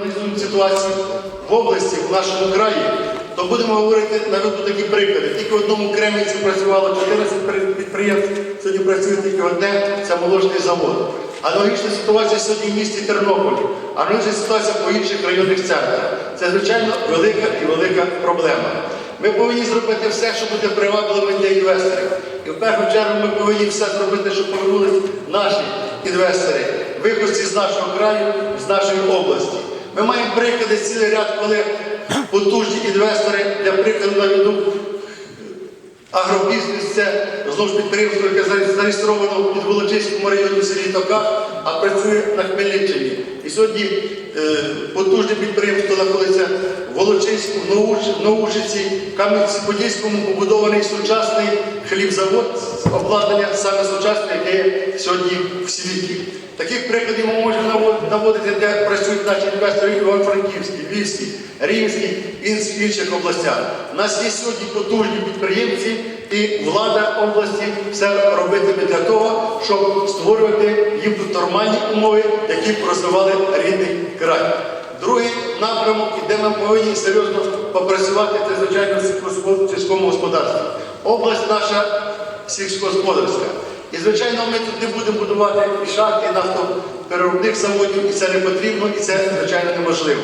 проаналізуємо ситуацію в області, в нашому краї, то будемо говорити наведу такі приклади. Тільки в одному Кремінці працювало 14 підприємств, сьогодні працює тільки одне, це молочний завод. Аналогічна ситуація сьогодні в місті Тернополі, аналогічна ситуація по інших районних центрах. Це, звичайно, велика і велика проблема. Ми повинні зробити все, що буде привабливим для інвесторів. І в першу чергу ми повинні все зробити, щоб повернулись наші інвестори, виходці з нашого краю, з нашої області. Ми маємо приклади цілий ряд, коли потужні інвестори, для прикладу наведу Агробізнес це знову ж підприємство, яке заре- зареєстровано в Волочиському районі в селі Тока, а працює на Хмельниччині. І сьогодні е, потужне підприємство знаходиться в Волочиську, в Новуш- Новушиці, Кам'янці-Подільському побудований сучасний хлібзавод обладнання саме сучасне, яке є сьогодні в світі. Таких прикладів ми можемо наводити, де працюють наші інвестори в Івано-Франківській, Львівській, Рівненській і інших областях. У нас є сьогодні потужні підприємці, і влада області все робитиме для того, щоб створювати їм нормальні умови, які б розвивали рідний край. Другий напрямок, де ми повинні серйозно попрацювати, це звичайно в сільському господарстві. Область наша сільськогосподарська. І, звичайно, ми тут не будемо будувати і шахти, і нафтопереробних заводів, і це не потрібно, і це, звичайно, неможливо.